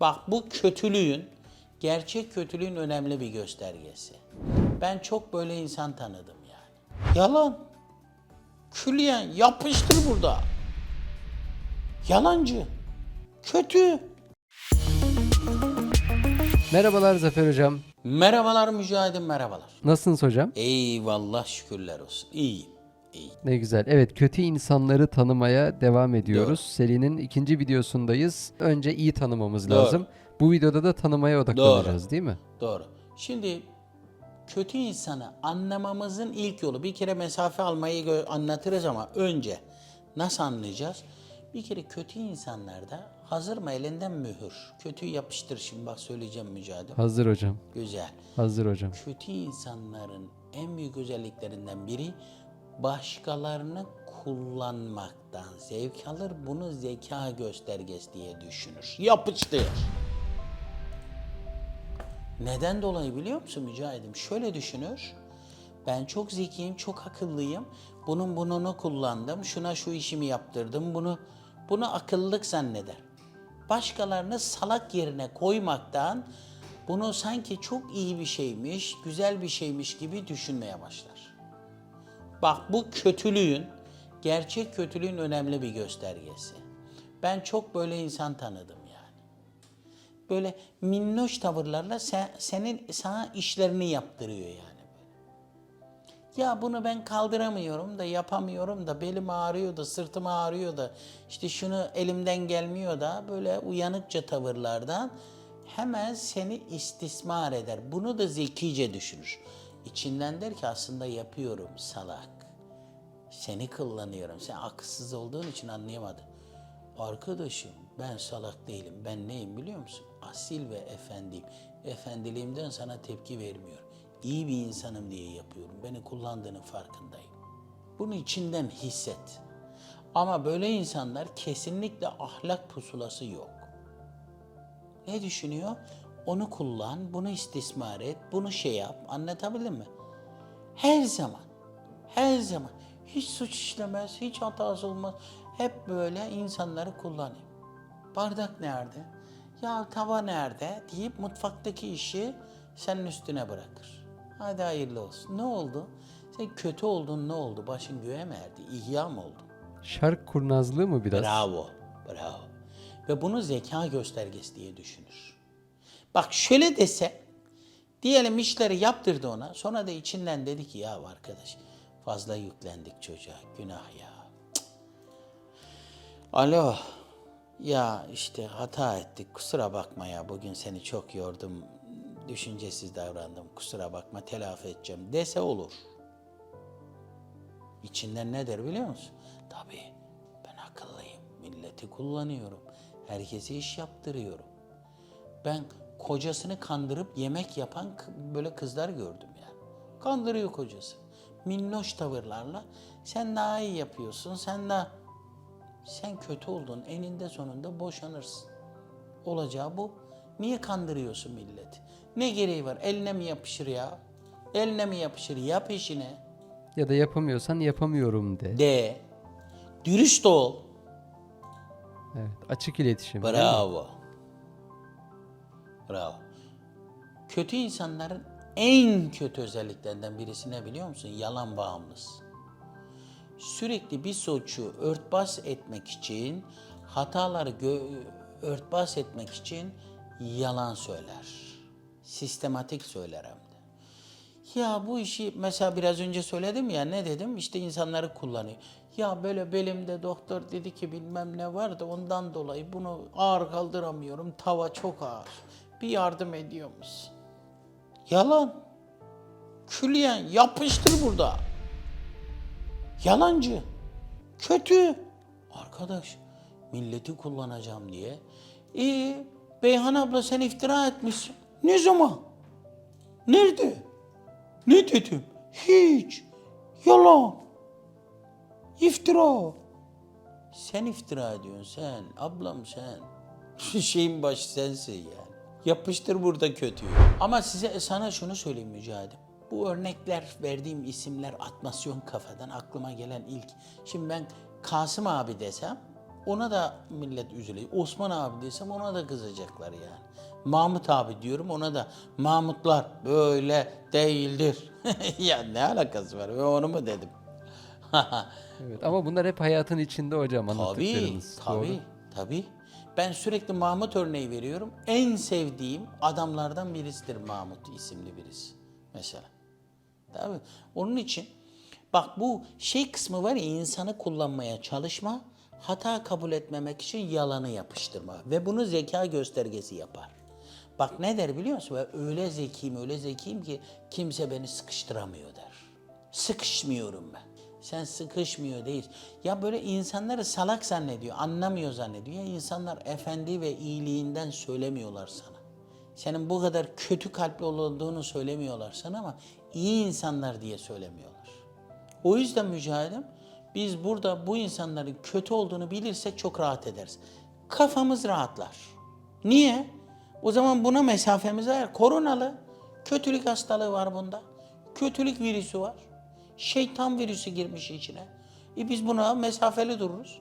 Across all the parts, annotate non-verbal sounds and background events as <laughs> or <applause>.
Bak bu kötülüğün, gerçek kötülüğün önemli bir göstergesi. Ben çok böyle insan tanıdım yani. Yalan. Külliyen yapıştır burada. Yalancı. Kötü. Merhabalar Zafer Hocam. Merhabalar mücahidim merhabalar. Nasılsınız hocam? Eyvallah şükürler olsun. İyiyim. Ne güzel. Evet kötü insanları tanımaya devam ediyoruz. Serinin ikinci videosundayız. Önce iyi tanımamız Doğru. lazım. Bu videoda da tanımaya odaklanacağız değil mi? Doğru. Şimdi kötü insanı anlamamızın ilk yolu bir kere mesafe almayı anlatırız ama önce nasıl anlayacağız? Bir kere kötü insanlarda hazır mı elinden mühür? Kötüyü yapıştır şimdi bak söyleyeceğim mücadele. Hazır hocam. Güzel. Hazır hocam. Kötü insanların en büyük özelliklerinden biri başkalarını kullanmaktan zevk alır. Bunu zeka göstergesi diye düşünür. Yapıştır. Neden dolayı biliyor musun Mücahit'im? Şöyle düşünür. Ben çok zekiyim, çok akıllıyım. Bunun bununu kullandım. Şuna şu işimi yaptırdım. Bunu bunu akıllık zanneder. Başkalarını salak yerine koymaktan bunu sanki çok iyi bir şeymiş, güzel bir şeymiş gibi düşünmeye başlar. Bak bu kötülüğün, gerçek kötülüğün önemli bir göstergesi. Ben çok böyle insan tanıdım yani. Böyle minnoş tavırlarla sen, senin sana işlerini yaptırıyor yani. Ya bunu ben kaldıramıyorum da yapamıyorum da belim ağrıyor da sırtım ağrıyor da işte şunu elimden gelmiyor da böyle uyanıkça tavırlardan hemen seni istismar eder. Bunu da zekice düşünür. İçinden der ki aslında yapıyorum salak. Seni kullanıyorum. Sen akılsız olduğun için anlayamadın. Arkadaşım ben salak değilim. Ben neyim biliyor musun? Asil ve efendiyim. Efendiliğimden sana tepki vermiyorum. İyi bir insanım diye yapıyorum. Beni kullandığının farkındayım. Bunu içinden hisset. Ama böyle insanlar kesinlikle ahlak pusulası yok. Ne düşünüyor? Onu kullan, bunu istismar et, bunu şey yap. Anlatabildim mi? Her zaman, her zaman hiç suç işlemez, hiç hatası olmaz. Hep böyle insanları kullanıyor. Bardak nerede? Ya tava nerede? deyip mutfaktaki işi senin üstüne bırakır. Hadi hayırlı olsun. Ne oldu? Sen kötü oldun ne oldu? Başın göğe mi erdi? İhya mı oldun? Şark kurnazlığı mı biraz? Bravo, bravo. Ve bunu zeka göstergesi diye düşünür. Bak şöyle dese, diyelim işleri yaptırdı ona, sonra da içinden dedi ki ya arkadaş fazla yüklendik çocuğa, günah ya. Cık. Alo, ya işte hata ettik, kusura bakma ya bugün seni çok yordum, düşüncesiz davrandım, kusura bakma telafi edeceğim dese olur. İçinden ne der biliyor musun? Tabii ben akıllıyım. Milleti kullanıyorum. Herkese iş yaptırıyorum. Ben kocasını kandırıp yemek yapan böyle kızlar gördüm yani. Kandırıyor kocası. Minnoş tavırlarla sen daha iyi yapıyorsun. Sen daha sen kötü oldun. Eninde sonunda boşanırsın. Olacağı bu. Niye kandırıyorsun milleti? Ne gereği var? Eline mi yapışır ya? Eline mi yapışır? Yap işini. Ya da yapamıyorsan yapamıyorum de. De. Dürüst ol. Evet. Açık iletişim. Bravo. Bravo. Kötü insanların en kötü özelliklerinden birisi ne biliyor musun? Yalan bağımlısı. Sürekli bir suçu örtbas etmek için, hataları örtbas etmek için yalan söyler. Sistematik söyler hem de. Ya bu işi mesela biraz önce söyledim ya ne dedim işte insanları kullanıyor. Ya böyle belimde doktor dedi ki bilmem ne var da ondan dolayı bunu ağır kaldıramıyorum. Tava çok ağır. Bir yardım ediyor musun? Yalan. Külliyen yapıştır burada. Yalancı. Kötü. Arkadaş milleti kullanacağım diye. İyi Beyhan abla sen iftira etmişsin. Ne zaman? Nerede? Ne dedim? Hiç. Yalan. İftira. Sen iftira ediyorsun sen. Ablam sen. <laughs> Şeyin başı sensin yani. Yapıştır burada kötüyü. Ama size sana şunu söyleyeyim Mücahidim. Bu örnekler, verdiğim isimler atmasyon kafadan aklıma gelen ilk. Şimdi ben Kasım abi desem ona da millet üzülüyor. Osman abi desem ona da kızacaklar yani. Mahmut abi diyorum ona da Mahmutlar böyle değildir. <laughs> ya ne alakası var? Ben onu mu dedim? <laughs> Evet ama bunlar hep hayatın içinde hocam Tabii, anlattıklarınız. tabii, Doğru. tabii. Ben sürekli Mahmut örneği veriyorum. En sevdiğim adamlardan birisidir Mahmut isimli birisi. Mesela. Tabii. Onun için bak bu şey kısmı var ya insanı kullanmaya çalışma, hata kabul etmemek için yalanı yapıştırma ve bunu zeka göstergesi yapar. Bak ne der biliyor musun? Ben öyle zekiyim, öyle zekiyim ki kimse beni sıkıştıramıyor der. Sıkışmıyorum ben. Sen sıkışmıyor değil. Ya böyle insanları salak zannediyor, anlamıyor zannediyor. Ya insanlar efendi ve iyiliğinden söylemiyorlar sana. Senin bu kadar kötü kalpli olduğunu söylemiyorlar sana ama iyi insanlar diye söylemiyorlar. O yüzden mücahidim biz burada bu insanların kötü olduğunu bilirsek çok rahat ederiz. Kafamız rahatlar. Niye? O zaman buna mesafemiz var. Koronalı. Kötülük hastalığı var bunda. Kötülük virüsü var. Şeytan virüsü girmiş içine. E biz buna mesafeli dururuz.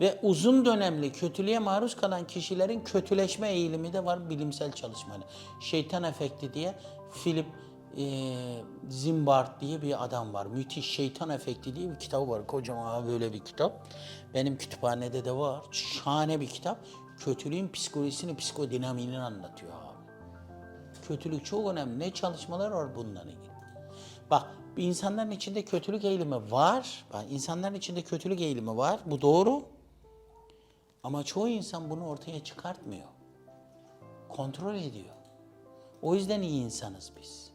Ve uzun dönemli kötülüğe maruz kalan kişilerin kötüleşme eğilimi de var bilimsel çalışmalı. Şeytan efekti diye Philip e, Zimbart diye bir adam var. Müthiş Şeytan Efekti diye bir kitabı var. Kocaman böyle bir kitap. Benim kütüphanede de var. Şahane bir kitap. Kötülüğün psikolojisini, psikodinamiğini anlatıyor abi. Kötülük çok önemli. Ne çalışmalar var bununla ilgili. Bak insanların içinde kötülük eğilimi var. Bak insanların içinde kötülük eğilimi var. Bu doğru. Ama çoğu insan bunu ortaya çıkartmıyor. Kontrol ediyor. O yüzden iyi insanız biz.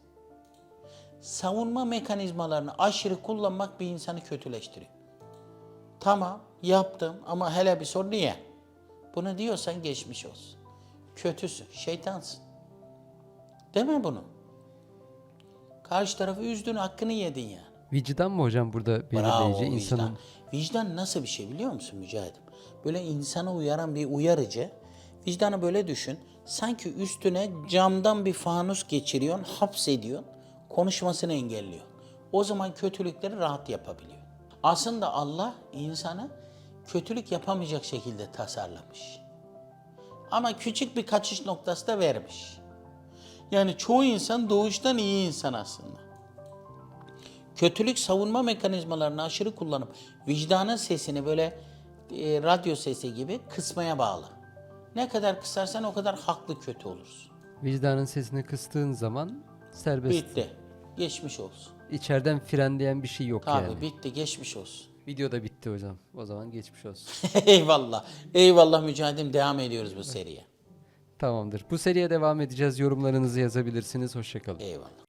Savunma mekanizmalarını aşırı kullanmak bir insanı kötüleştiriyor. Tamam yaptım ama hele bir sor niye? Bunu diyorsan geçmiş olsun. Kötüsün, şeytansın. Deme bunu. Karşı tarafı üzdün, hakkını yedin yani. Vicdan mı hocam burada Bravo belirleyici insanın? vicdan. Vicdan nasıl bir şey biliyor musun Mücahidim? Böyle insana uyaran bir uyarıcı. Vicdanı böyle düşün. Sanki üstüne camdan bir fanus geçiriyorsun, hapsediyorsun. Konuşmasını engelliyor. O zaman kötülükleri rahat yapabiliyor. Aslında Allah insanı kötülük yapamayacak şekilde tasarlamış. Ama küçük bir kaçış noktası da vermiş. Yani çoğu insan doğuştan iyi insan aslında. Kötülük savunma mekanizmalarını aşırı kullanıp vicdanın sesini böyle e, radyo sesi gibi kısmaya bağlı. Ne kadar kısarsan o kadar haklı kötü olursun. Vicdanın sesini kıstığın zaman serbest. Bitti. Geçmiş olsun. İçeriden frenleyen bir şey yok Tabii yani. bitti geçmiş olsun. Video da bitti hocam. O zaman geçmiş olsun. <laughs> Eyvallah. Eyvallah mücahidim devam ediyoruz bu seriye. Tamamdır. Bu seriye devam edeceğiz. Yorumlarınızı yazabilirsiniz. Hoşçakalın. Eyvallah.